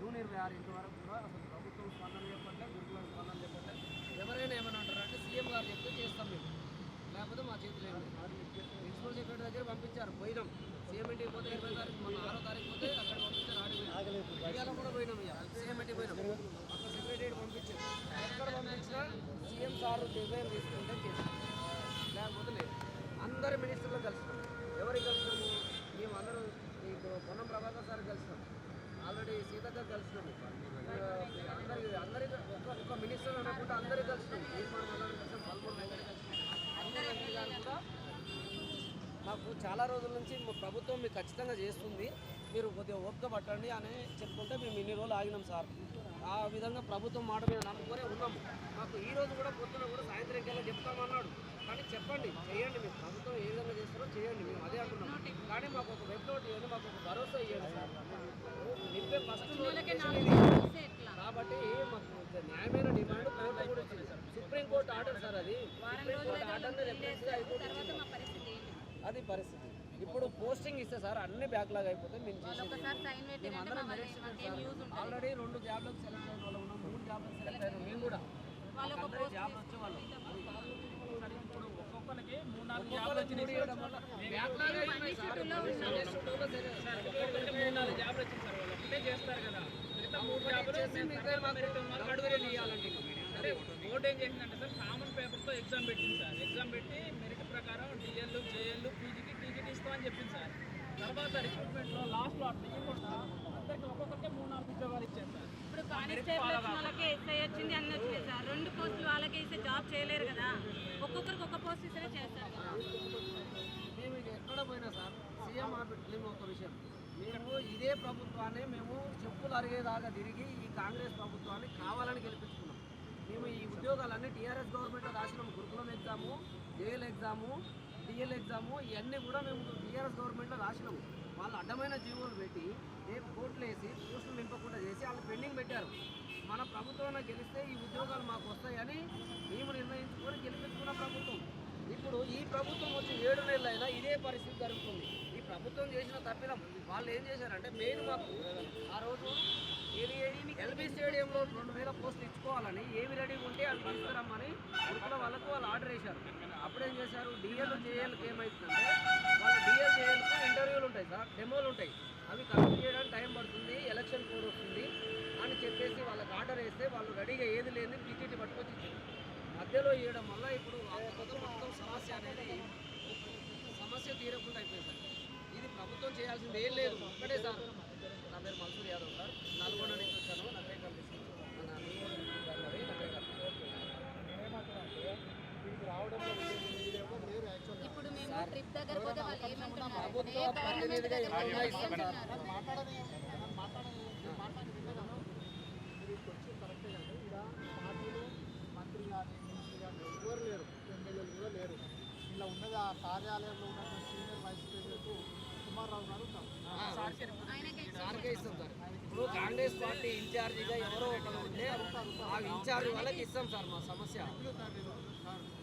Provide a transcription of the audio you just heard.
ఇరవై ఆరు ఇంతవరకు కూడా అసలు ప్రభుత్వం స్పందన చెప్పట్లే గురుకుల స్పందన చెప్పట్లే. ఎవరైనా ఏమైనా అంటారు అంటే సీఎం గారు చెప్తే చేస్తాం మేము. లేకపోతే మా చేతిలో ప్రిన్సిపల్ సెక్రటరీ దగ్గర పంపించారు పోయినాం. సీఎం ఇంటికి పోతే ఇరవై తారీఖు మన ఆరో తారీఖు పోతే అక్కడ పంపించారు ఆడి ఇవాళ కూడా పోయినాం ఇక. సీఎం ఇంటికి పోయినాం. అక్కడ సెక్రటరీ పంపించారు. ఎక్కడ పంపించినా సీఎం సార్ నిర్ణయం తీసుకున్నారు చేస్తాం లేకపోతే లేదు అందరు మినిస్టర్లు కలిసినాం ఎవరికి కలిసినాము మేము అందరూ మీకు పొన్నం ప్రభాకర్ సార్ కలిసినాం ఆల్రెడీ సీతక్క కలిసినాము ఆ, అందరి అందరికి ఒక ఒక మినిస్టర్ అనుకుంటే అందరికి కలిసినాం తీర్మానం అందరం కలిసాం పల్పూర్ వెంకట కలిసినాం అందరూ ఎంపీ గారు కూడా చాలా రోజుల నుంచి మా ప్రభుత్వం మీకు ఖచ్చితంగా చేస్తుంది. మీరు కొద్దిగా ఓపిక పట్టండి అని చెప్పుకుంటే మేము ఇన్ని రోజులు ఆగినాం సార్. ఆ విధంగా ప్రభుత్వం మాట మీద నమ్ముకొని ఉన్నాము మాకు ఈ రోజు కూడా పొద్దున కూడా సాయంత్రం కల్లా చెప్తామన్నాడు. కానీ చెప్పండి చేయండి. మీరు ప్రభుత్వం ఏ విధంగా చేస్తారో చేయండి. మేము అదే అంటున్నాం. కానీ మాకు ఒక వెబ్ నోట్ ఇవ్వండి మాకు ఒక భరోసా ఇవ్వండి సార్. నింపే ఫస్ట్ కాబట్టి మాకు న్యాయమైన డిమాండ్ కోర్టు కూడా ఇచ్చింది. Sir supreme court order sir అది. సుప్రీంకోర్టు ఇచ్చింది. అది పరిస్థితి. ఇప్పుడు పోస్టింగ్ ఇస్తే సార్ అన్ని బ్యాక్లాగ్ అయిపోతే మేము. ఆల్రెడీ రెండు జాబ్లకు సెలెక్ట్ అయిన వాళ్ళు ఉన్నాం మూడు జాబ్లకు సెలెక్ట్ అయిన మేము కూడా. జాబ్ వచ్చేవాళ్ళు ఇప్పుడు ఒక్కొక్కరికి మూడు నాలుగు జాబ్లు మూడు నాలుగు వచ్చింది సార్. వాళ్ళు ఒకటే చేస్తారు కదా. మిగతా మూడు జాబ్లు ఇవ్వాలండి. అంటే బోర్డు ఏం చేసిందంటే సార్ కామన్ పేపర్తో ఎగ్జామ్ పెట్టింది సార్. ఎగ్జామ్ పెట్టి మెరిట్ ప్రకారం ఇస్తామని చెప్పింది సార్. తర్వాత రిక్రూట్మెంట్లో లాస్ట్లో అట్లా ఇవ్వకుండా అందరికి ఒక్కొక్కరికి మూడు నాలుగు ఉద్యోగాలు ఇచ్చారు సార్. ఇప్పుడు కానిస్టేబుల్ వచ్చిన వాళ్ళకి. ఎస్ఐ వచ్చింది అన్ని వచ్చినాయి సార్. రెండు పోస్టులు వాళ్ళకి ఇస్తే జాబ్ చేయలేరు కదా. ఒక్కొక్కరికి ఒక్క పోస్ట్ ఇస్తేనే చేస్తారు కదా. మేము ఎక్కడ పోయినా సార్ సీఎం ఆఫీస్ ఒక విషయం. మేము ఇదే ప్రభుత్వాన్ని మేము చెప్పులు అరిగేదాకా తిరిగి ఈ కాంగ్రెస్ ప్రభుత్వాన్ని కావాలని గెలిపించుకున్నాం. మేము ఈ ఉద్యోగాలన్నీ టీఆర్ఎస్ గవర్నమెంట్లో రాసినాము గురుకులం exam JL exam DL exam ఇవన్నీ కూడా మేము టీఆర్ఎస్ గవర్నమెంట్లో రాసినాము. వాళ్ళు అడ్డమైన జీవోలు పెట్టి రేపు కోర్టులు వేసి పోస్టులు నింపకుండా చేసి వాళ్ళు పెండింగ్ పెట్టారు. మన ప్రభుత్వం గెలిస్తే ఈ ఉద్యోగాలు మాకు వస్తాయని మేము నిర్ణయించుకొని గెలిపించుకున్న ప్రభుత్వం. ఇప్పుడు ఈ ప్రభుత్వం వచ్చి ఏడు నెలలు అయినా ఇదే పరిస్థితి జరుగుతుంది. ఈ ప్రభుత్వం చేసిన తప్పిదం వాళ్ళు ఏం చేశారంటే మెయిన్ మాకు ఆ రోజు ఏది ఎల్బీ స్టేడియంలో రెండు వేల పోస్టులు ఇచ్చుకోవాలని ఏవి రెడీగా ఉంటే అది తీసుకురమ్మని గురుకుల వాళ్ళకు వాళ్ళు ఆర్డర్ వేశారు. ఏం చేశారు? డిఎల్ జేఎల్కి ఏమవుతుందంటే వాళ్ళ డిఎల్ జేఎల్కు ఇంటర్వ్యూలు ఉంటాయి సార్ డెమోలు ఉంటాయి. అవి కంప్లీట్ చేయడానికి టైం పడుతుంది ఎలక్షన్ కోడ్ వస్తుంది అని చెప్పేసి వాళ్ళకి ఆర్డర్ వేస్తే వాళ్ళు రెడీగా ఏది లేని పీటీటీ పట్టుకొచ్చి ఇచ్చారు. మధ్యలో ఇవ్వడం వల్ల ఇప్పుడు మొత్తం మొత్తం సమస్య అనేది సమస్య తీరకుండా అయిపోయింది సార్. ఇది ప్రభుత్వం చేయాల్సింది ఏం లేదు. ఒక్కటే సార్. నా పేరు మన్సూర్ యాదవ్ సార్. నల్గొండ నుంచి వచ్చాను. నా పేరు నల్గొండ డిస్ట్రిక్ట్ అన్నది నగరేకల్ ఇప్పుడు మేము ట్రిప్ దగ్గర పోతే వాళ్ళు ఏమంటున్నారు? ఏ గవర్నమెంట్ దగ్గర ఏమన్నా పోతే ఇస్తాం సార్. ఏమంటున్నారు? వచ్చి కరెక్టే కానీ ఇలా పార్టీలు మంత్రి కానీ మినిస్టర్ కానీ ఎవరు లేరు? ఎమ్మెల్యేలు కూడా లేరు. ఇలా ఉన్నది? ఆ కార్యాలయంలో ఉన్నటువంటి సీనియర్ వైస్ ప్రెసిడెంట్ గారు సార్కే ఇస్తాం. సార్. ఇప్పుడు కాంగ్రెస్ పార్టీ ఇన్ఛార్జిగా ఎవరో ఒకరు ఉంటే ఆ ఇన్ఛార్జ్ వాళ్ళకి ఇస్తాం సార్ మా సమస్య. ఉన్నారు